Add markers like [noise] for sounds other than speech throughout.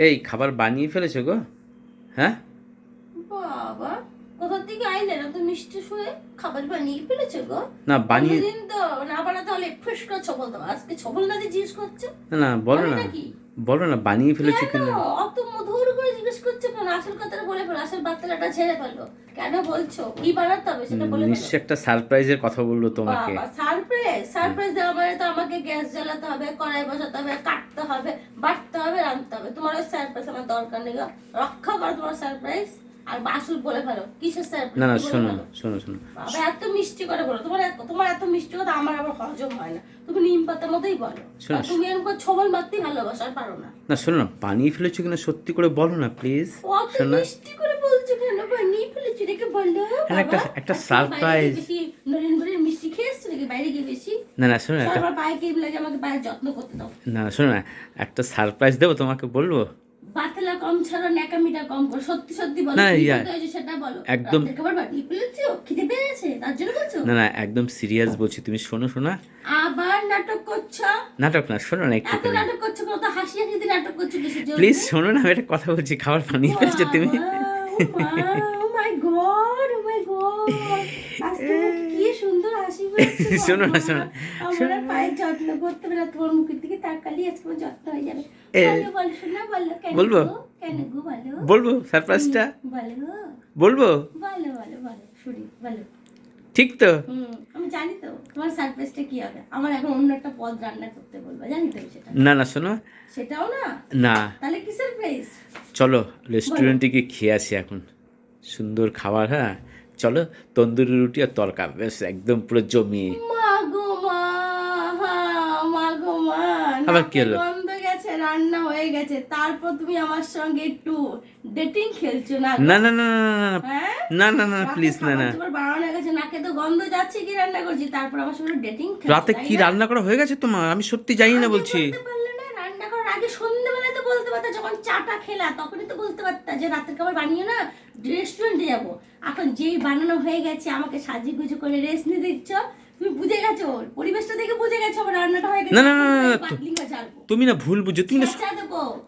এই খাবার বানিয়ে ফেলেছো গো? হ্যাঁ? বাবা কোথা থেকে আইলে? না তো মিষ্টি শুয়ে খাবার বানিয়ে ফেলেছো গো। না বানিয়ে দিন তো না বানা তাহলে ফ্রেশ করে ছবল দাও। আজকে ছবল না দিয়ে জিজ্ঞেস করছ। না না বলো না? বলো না বানিয়ে ফেলেছো কেন কিনা? অত মধুর করে জিজ্ঞেস করছ কেন আসল কথাটা বলে ফেলো আসল বার্তাটা ছেড়ে ফেলো। কেন বলছো? কি বানাতে হবে সেটা বলে নিশ্চয় একটা সারপ্রাইজের কথা বলল তোমাকে। সারপ্রাইজ সারপ্রাইজ দেওয়া মানে তো আমাকে গ্যাস জ্বালাতে হবে কড়াই বসাতে হবে কাটতে হবে বাটতে হবে রাঁধতে হবে। তোমার ওই সারপ্রাইজ আমার দরকার নেই। রক্ষা করো তোমার সারপ্রাইজ আর বাসুল বলে ফেলো কিসের সারপ্রাইজ না না শোনো শোনো শোনো। বাবা এত মিষ্টি করে বলো তোমার তোমার এত মিষ্টি কথা আমার আবার হজম হয় না। তুমি নিম পাতার মতোই বলো। শোনো, তুমি এরকম ছবল মারতেই ভালোবাসো আর পারো না। না শোনো না বানিয়ে ফেলেছো কিনা সত্যি করে বলো না প্লিজ শোনো মিষ্টি করে বলছো কেন? বানিয়ে ফেলেছি রেখে বলল হ্যাঁ, একটা- নরেন্দ্রের মিষ্টি নাকি বাইরে গিয়ে বেশি? না না শোনো না পায়ে লাগে আমাকে পায়ের যত্ন করতে দাও। না শোনো না একটা সারপ্রাইজ দেবো তোমাকে বলব? বাতলা কম ছাড়ো ন্যাকামিটা কম করো। সত্যি সত্যি বলো না, ইয়া, সেটা বলো। একদম- খাবার বানিয়ে ফেলেছো খিদে পেয়েছে? তার জন্য বলছো? না না একদম সিরিয়াস বলছি। তুমি শোনো শোনা। আবার নাটক করছ? নাটক না শোনো না একটু নাটক করছ কত হাসি হাসি নাটক করছ জন্য? প্লিজ শোনো না আমি একটা কথা বলছি খাবার বানিয়ে ফেলেছো তুমি। ও মাই গড ও মাই গড আজকে কি সুন্দর হাসি [laughs] শোনো না, বাবা। শোনো না, আমার আর পায়ের যত্ন করতে হবে না তোমার মুখের দিকে তাকালি আজকে আমার যত্ন হয়ে যাবে। বলো বলো শোনা বলো কেন বলব? কেন গো বলো? বলব সারপ্রাইজটা বলো বলব? বলো বলো বলো শুনি বলো। ঠিক তো? আমি জানি তো তোমার সারপ্রাইজটা কি হবে? আমার এখন অন্য একটা পদ রান্না করতে বলব জানি তো সেটা। না না শোনো। সেটাও না? না। তাহলে কি সারপ্রাইজ চলো রেস্টুরেন্টে গিয়ে খেয়ে আসি এখন। সুন্দর খাবার হ্যাঁ? চলো তন্দুরি রুটি আর তরকা বেশ একদম পুরো জমিয়ে মা আবার কি হলো? গন্ধ গেছে রান্না হয়ে গেছে তারপর তুমি আমার সঙ্গে একটু ডেটিং খেলছো না না না না না না, না হ্যাঁ? না না প্লিজ দাবার বানানো গেছে নাকে তো গন্ধ যাচ্ছে কি রান্না করছি? তারপর আমার সঙ্গে ডেটিং রাতে কি রান্না করা হয়ে গেছে তোমার? আমি সত্যি জানি না বলছি। রান্না করার আগে সন্ধ্যেবেলায় তো বলতে পারতা যখন চাটা খেলা তখনই তো বলতে পারতা যে রাতের খাবার বানিয়ে না রেস্টুরেন্টে যাব। এখন যেই বানানো হয়ে গেছে আমাকে সাজিয়ে গুজে করে রেস্ট নিয়ে দিচ্ছ তুমি বুঝে গেছো? পরিবেশটা দেখে বুঝে গেছো আমার রান্নাটা হয়ে গেছে। না, না, না, না, না, বাটলিং ঝাড়বো। তুমি না ভুল বুঝছ তুমি না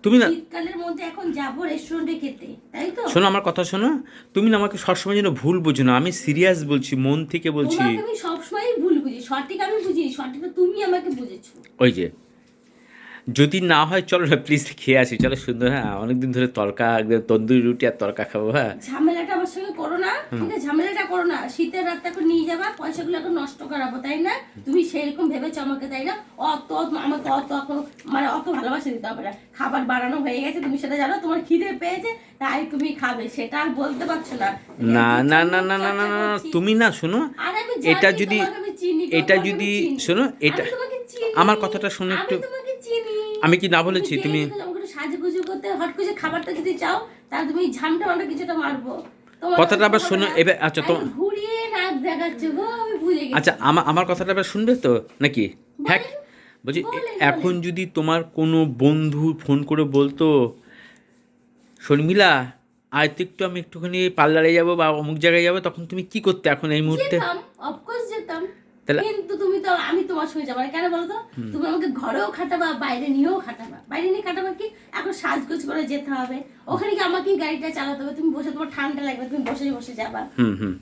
তুমি না- শীতকালের মধ্যে এখন যাব রেস্টুরেন্টে খেতে তাই তো? শোনো আমার কথা শোনো তুমি না আমাকে সবসময় যেন ভুল বুঝো না আমি সিরিয়াস বলছি মন থেকে বলছি। সবসময় ভুল বুঝি সঠিক আমি বুঝি সঠিক তুমি আমাকে বুঝেছ। ওই যে যদি না হয় চলো না প্লিজ খেয়ে আসি। চলো সুন্দর হ্যাঁ অনেকদিন ধরে তরকা একদম তন্দুরি রুটি আর তরকা খাব হ্যাঁ। ঝামেলাটা আমার সঙ্গে করো না ঠিক আছে? ঝামেলাটা করো না। শীতের রাতটা এখন নিয়ে যাবা পয়সাগুলো এখন নষ্ট করাবো তাই না? তুমি সেরকম ভেবেছো আমাকে তাই না? অত আমাকে অত এখন মানে অত ভালোবাসা দিতে হবে না। খাবার বানানো হয়ে গেছে তুমি সেটা জানো তোমার খিদে পেয়েছে তাই তুমি খাবে সেটা আর বলতে পারছ না। না না না না না না না তুমি না শোনো এটা যদি এটা যদি শোনো এটা আমার কথাটা শোনো একটু। আমি কি না বলেছি? তুমি আমাকে করতে হট করে খাবারটা যদি চাও তাহলে তুমি ঝামটা মামটা কিছুটা মারবো। কথাটা আবার শোনো এবার আচ্ছা তো ঘুরিয়ে নাক দেখাচ্ছে গো আমি ভুলে গেছি। আচ্ছা আমার আমার কথাটা এবার শুনবে তো নাকি? হ্যাঁ বলছি এখন যদি তোমার কোনো বন্ধু ফোন করে বলতো শর্মিলা আজ একটু আমি একটুখানি পার্লারে যাব বা অমুক জায়গায় যাব তখন তুমি কি করতে এখন এই মুহূর্তে? অফকোর্স তাহলে- কিন্তু তুমি তো আমি তোমার সঙ্গে যাব না। কেন বলতো? তুমি আমাকে ঘরেও খাটাবা বাইরে নিয়েও খাটাবা। বাইরে নিয়ে খাটাবা কি? এখন সাজগোজ করে যেতে হবে। ওখানে কি আমাকে গাড়িটা চালাতে হবে। তুমি বসে তোমার ঠান্ডা লাগবে তুমি বসে বসে যাবা। হুম হুম।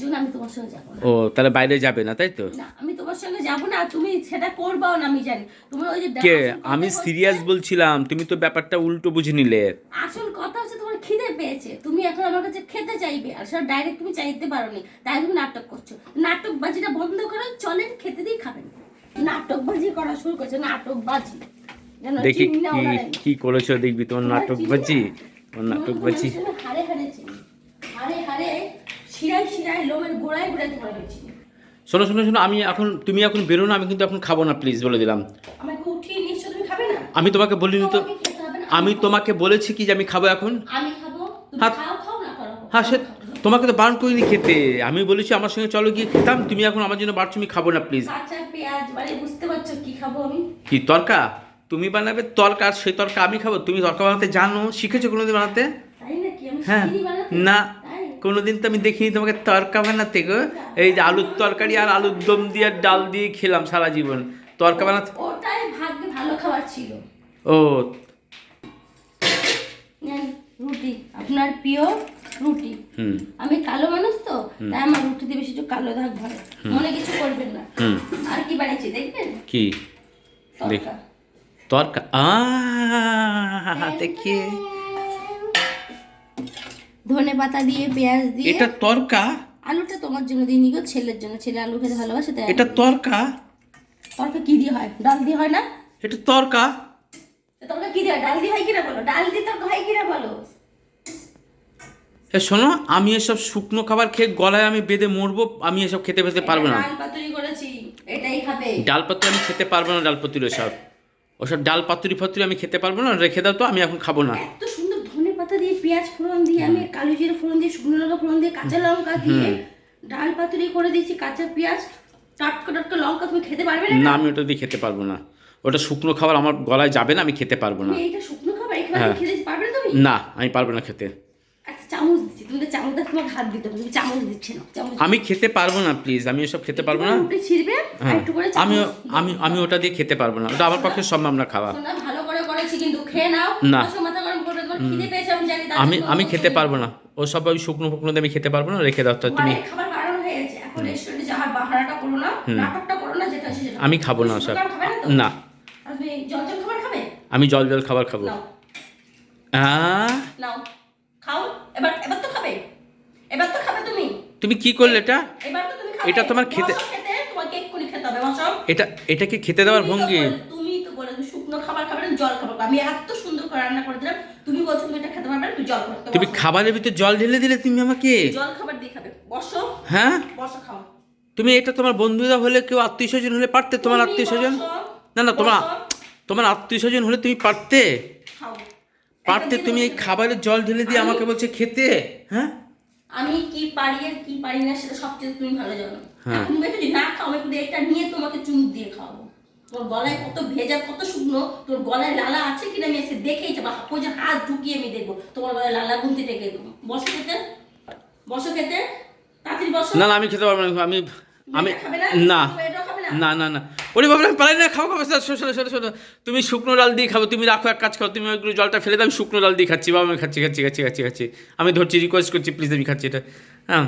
জন্য আমি তোমার সঙ্গে যাব ও তাহলে বাইরে যাবে না তাই তো? না আমি তোমার সঙ্গে যাব না তুমি সেটা করবাও না আমি জানি। তুমি ওই যে কে? আমি সিরিয়াস বলছিলাম তুমি তো ব্যাপারটা উল্টো বুঝে নিলে। আসল কথা হচ্ছে তোমার খিদে পেয়েছে তুমি এখন আমার কাছে খেতে চাইবে আর সেটা ডাইরেক্ট তুমি চাইতে পারোনি তাই তুমি নাটক করছ। নাটকবাজিটা বন্ধ করো চলেন খেতে দিয়ে খাবেন। নাটকবাজি করা শুরু করছে নাটকবাজি। যেন দেখি না কি কি করেছ দেখবি তোমার নাটক বাজি তোমার নাটক বাজি হাড়ে চিনি। হাড়ে হাড়ে শিরায় শিরায় লোমের গোড়ায় গোড়ায় আমি চিনি শোনো শোনো শোনো আমি এখন তুমি এখন বেরো না আমি কিন্তু এখন খাব না প্লিজ বলে দিলাম। আমাকে উঠিয়ে নিশ্চয় তুমি খাবে না? আমি তোমাকে বলিনি তো আমি তোমাকে বলেছি কি যে আমি খাব এখন? আমি খাব তুমি হ্যাঁ। হ্যাঁ সে তোমাকে তো বারণ করিনি খেতে। আমি বলেছি আমার সঙ্গে চলো গিয়ে খেতাম তুমি এখন আমার জন্য বাড়ছো আমি খাব না প্লিজ পেঁয়াজ মানে বুঝতে পারছ কি খাব আমি? কি তরকা? তুমি বানাবে তরকা আর সেই তরকা আমি খাব। তুমি তরকা বানাতে জানো শিখেছো কোনোদিন বানাতে? হ্যাঁ। না তাই কোনোদিন তো আমি দেখিনি তোমাকে তরকা বানাতে গো। এই যে আলুর তরকারি আর আলুর দম দিয়ে আর ডাল দিয়ে খেলাম সারা জীবন। তরকা বানাতে ওটাই ভাগ্যে ভালো খাবার ছিল। ও। রুটি। আপনার প্রিয় রুটি। হুম। আমি কালো মানুষ তো তাই আমার রুটিতে বেশি একটু কালো দাগ ভরে মনে কিছু করবেন না। হুম। আর কি বানিয়েছি দেখবেন? কি? দেখ। তরকা। তরকা আ দেখি ধনে পাতা দিয়ে পেঁয়াজ দিয়ে। এটা তরকা? আলুটা তোমার জন্য দিইনি গো ছেলের জন্য। ছেলে আলু খেতে ভালোবাসে তাই এটা তরকা? তরকা কি দিয়ে হয়? ডাল দিয়ে হয় না? এটা তরকা? তরকা কি দিয়ে ডাল দিয়ে হয় কিনা বলো? ডাল দিয়ে তরকা হয় কিনা বলো? এ শোনো আমি এসব শুকনো খাবার খেয়ে গলায় আমি বেঁধে মরবো আমি এসব খেতে পেতে পারব না। ডাল পাতুরি করেছি এটাই খাবে। ডাল পাতুরি আমি খেতে পারব না ডাল পাতুরি ওসব। ওসব ডাল পাতুরি ফাতুরি আমি খেতে পারব না রেখে দাও তো আমি এখন খাব না। পাতা দিয়ে পেঁয়াজ ফোড়ন দিয়ে আমি কালো জিরে ফোড়ন দিয়ে শুকনো লঙ্কা ফোড়ন দিয়ে কাঁচা লঙ্কা দিয়ে ডাল পাতুরি করে দিয়েছি কাঁচা পেঁয়াজ টাটকা টাটকা লঙ্কা তুমি খেতে পারবে না না আমি ওটা দিয়ে খেতে পারব না। ওটা শুকনো খাবার আমার গলায় যাবে না আমি খেতে পারব না। এইটা শুকনো খাবার এখানে হ্যাঁ। খেতে পারবে না তুমি? না আমি পারব না খেতে। আচ্ছা চামচ দিচ্ছি তুমি তো চামচটা তোমাকে হাত দিতে তুমি চামচ দিচ্ছে না চামচ আমি খেতে পারব না প্লিজ আমি এসব খেতে পারব না। রুটি ছিড়বে হ্যাঁ। একটু করে আমি আমি আমি ওটা দিয়ে খেতে পারব না ওটা আমার পক্ষে সম্ভব না খাওয়া। ভালো করে করেছি কিন্তু খেয়ে নাও। না। আমি আমি আমি খেতে পারব না। ও সব ওই শুকনো ফুকনো আমি খেতে পারব না রেখে দাও তুমি খাবার আমি খাব না খাবার খাবে না খাবার আমি জল জল খাবার খাব। তুমি। কি করলে এটা? এটা তোমার খেতে- এটা এটা কি খেতে দেওয়ার ভঙ্গি? তুমি তো বলে শুকনো খাবার খাবে জল খাবার আমি এত সুন্দর করে রান্না করে দিলাম তুমি বলছো তুমি এটা খেতে পারবে না তুই জল খাবে তুমি খাবারের ভিতরে জল ঢেলে দিলে তুমি আমাকে? জল খাবার দিয়ে খাবে। বসো। হ্যাঁ? বসো খাও। তুমি এটা তোমার বন্ধুরা হলে কেউ আত্মীয় স্বজন হলে পারতে? তোমার আত্মীয় স্বজন না না তোমার তোমার আত্মীয় স্বজন হলে তুমি পারতে? পারতে? তুমি এই খাবারের জল ঢেলে দিয়ে আমাকে বলছে খেতে? হ্যাঁ? আমি কি পারি আর কি পারি না সেটা সবচেয়ে তুমি ভালো জানো। হ্যাঁ। তুমি যদি না খাও আমি এটা নিয়ে তোমাকে চুমুক দিয়ে খাওয়াবো। তোর গলায় কত ভেজা কত শুকনো তোর গলায় লালা আছে কিনা আমি এসে দেখেই যাব যে হাত ঢুকিয়ে আমি দেখব। তোমার গলায় লালা গুনতে টেকে বসো খেতে। বসো খেতে। তাড়াতাড়ি বসো। না আমি খেতে পারব না আমি আমি না? না। না? না ওরে বাবা আমি পালাই না খাও খাব শোনো শোনো শোনো শোনো। তুমি শুকনো ডাল দিয়ে খাব তুমি রাখো এক কাজ করো তুমি ওইগুলো জলটা ফেলে দাও আমি শুকনো ডাল দিয়ে খাচ্ছি। বাবা আমি খাচ্ছি খাচ্ছি খাচ্ছি খাচ্ছি। খাচ্ছি আমি ধরছি রিকোয়েস্ট করছি প্লিজ আমি খাচ্ছি এটা। হ্যাঁ।